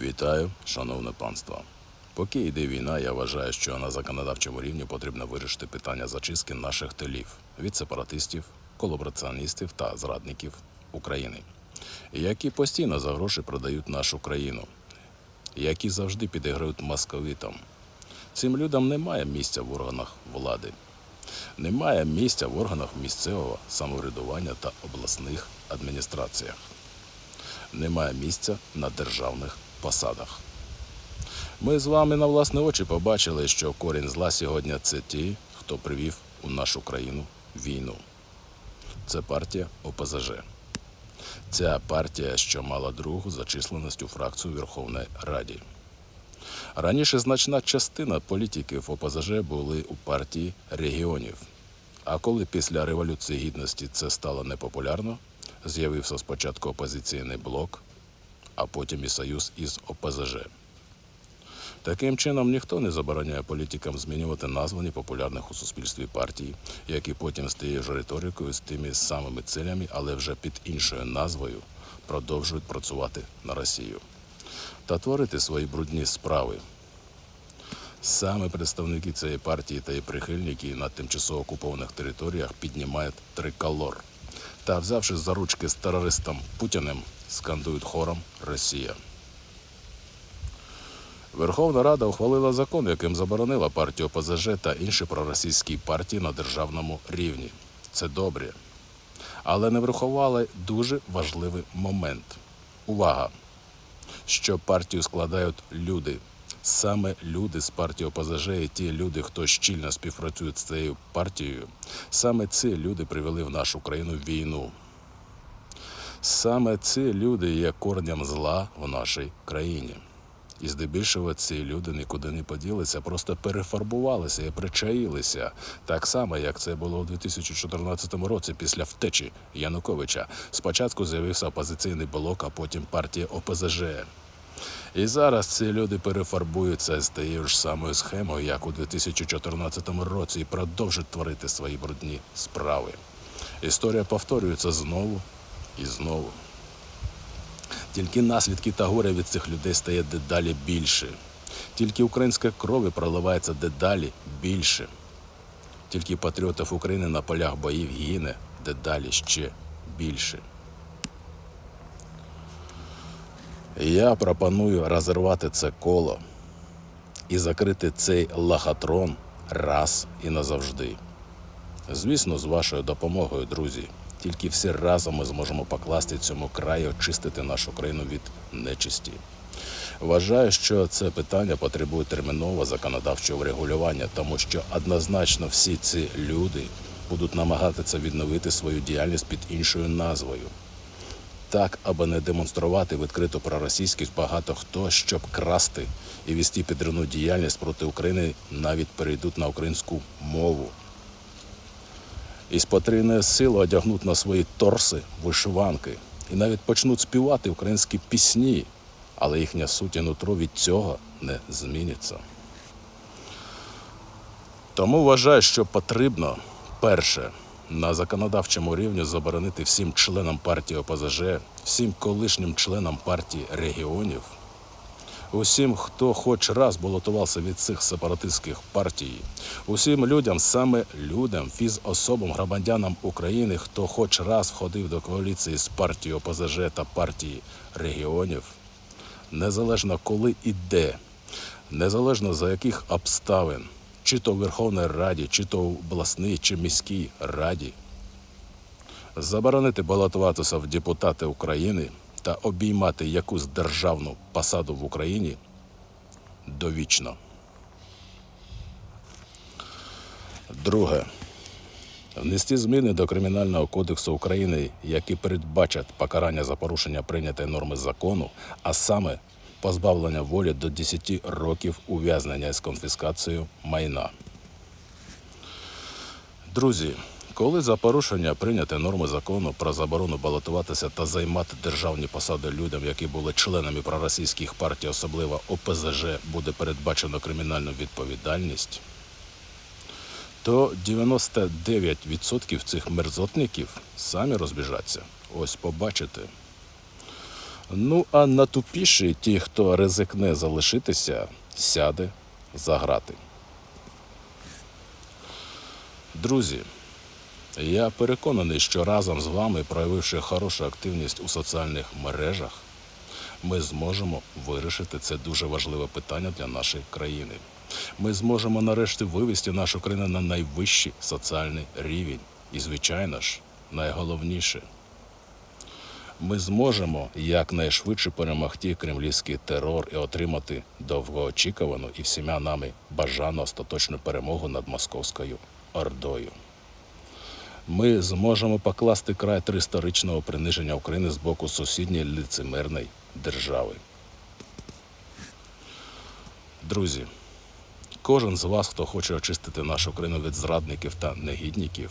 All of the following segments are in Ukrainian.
Вітаю, шановне панство. Поки йде війна, я вважаю, що на законодавчому рівні потрібно вирішити питання зачистки наших тилів від сепаратистів, колабораціоністів та зрадників України, які постійно за гроші продають нашу країну, які завжди підіграють московитам. Цим людям немає місця в органах влади, немає місця в органах місцевого самоврядування та обласних адміністраціях немає місця на державних посадах. Ми з вами на власні очі побачили, що корінь зла сьогодні це ті, хто привів у нашу країну війну. Це партія ОПЗЖ. Ця партія, що мала другу за численністю фракцію Верховної Раді. Раніше значна частина політиків ОПЗЖ були у партії регіонів. А коли після Революції Гідності це стало непопулярно, з'явився спочатку опозиційний блок, а потім і союз із ОПЗЖ. Таким чином, ніхто не забороняє політикам змінювати назви непопулярних у суспільстві партій, які потім тією ж риторикою, з тими самими цілями, але вже під іншою назвою, продовжують працювати на Росію та творити свої брудні справи. Саме представники цієї партії та її прихильники на тимчасово окупованих територіях піднімають триколор та, взявши за ручки з терористом Путіним, скандують хором Росія. Верховна Рада ухвалила закон, яким заборонила партію ОПЗЖ та інші проросійські партії на державному рівні. Це добре. Але не врахували дуже важливий момент. Увага! Що партію складають люди. Саме люди з партії ОПЗЖ і ті люди, хто щільно співпрацюють з цією партією, саме ці люди привели в нашу країну війну. Саме ці люди є корнем зла в нашій країні. І здебільшого ці люди нікуди не поділися, просто перефарбувалися і причаїлися. Так само, як це було у 2014 році після втечі Януковича. Спочатку з'явився опозиційний блок, а потім партія ОПЗЖ. І зараз ці люди перефарбуються з тією ж самою схемою, як у 2014 році, і продовжують творити свої брудні справи. Історія повторюється знову і знову. Тільки наслідки та горя від цих людей стає дедалі більше. Тільки українська крові проливається дедалі більше. Тільки патріотів України на полях боїв гине дедалі ще більше. Я пропоную розірвати це коло і закрити цей лохотрон раз і назавжди. Звісно, з вашою допомогою, друзі. Тільки всі разом ми зможемо покласти цьому краю, очистити нашу країну від нечисті. Вважаю, що це питання потребує термінового законодавчого врегулювання, тому що однозначно всі ці люди будуть намагатися відновити свою діяльність під іншою назвою. Так, аби не демонструвати відкрито проросійськість багато хто, щоб красти і вести підривну діяльність проти України, навіть перейдуть на українську мову. І з потрійною силою одягнуть на свої торси вишиванки і навіть почнуть співати українські пісні, але їхня суть і нутро від цього не зміниться. Тому вважаю, що потрібно перше на законодавчому рівні заборонити всім членам партії ОПЗЖ, всім колишнім членам партії регіонів, усім, хто хоч раз балотувався від цих сепаратистських партій, усім людям, саме людям, фізособам, громадянам України, хто хоч раз входив до коаліції з партією ОПЗЖ та партії регіонів, незалежно коли і де, незалежно за яких обставин, чи то в Верховній Раді, чи то в обласній, чи міській раді, заборонити балотуватися в депутати України та обіймати якусь державну посаду в Україні довічно. Друге. Внести зміни до Кримінального кодексу України, які передбачать покарання за порушення прийнятої норми закону, а саме позбавлення волі до 10 років ув'язнення з конфіскацією майна. Друзі, коли за порушення прийняти норми закону про заборону балотуватися та займати державні посади людям, які були членами проросійських партій, особливо ОПЗЖ, буде передбачено кримінальну відповідальність, то 99% цих мерзотників самі розбіжаться. Ось побачите. Ну, а натупіші ті, хто ризикне залишитися, сяде за грати. Друзі, я переконаний, що разом з вами, проявивши хорошу активність у соціальних мережах, ми зможемо вирішити це дуже важливе питання для нашої країни. Ми зможемо нарешті вивести нашу країну на найвищий соціальний рівень. І, звичайно ж, найголовніше, ми зможемо якнайшвидше перемогти кремлівський терор і отримати довгоочікувану і всіма нами бажану остаточну перемогу над московською ордою. Ми зможемо покласти край триісторичного приниження України з боку сусідньої лицемирної держави. Друзі, кожен з вас, хто хоче очистити нашу країну від зрадників та негідників,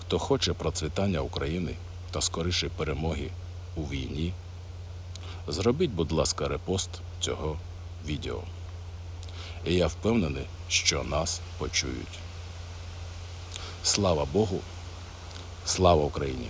хто хоче процвітання України та скорішої перемоги у війні, зробіть, будь ласка, репост цього відео. І я впевнений, що нас почують. Слава Богу, слава Україні!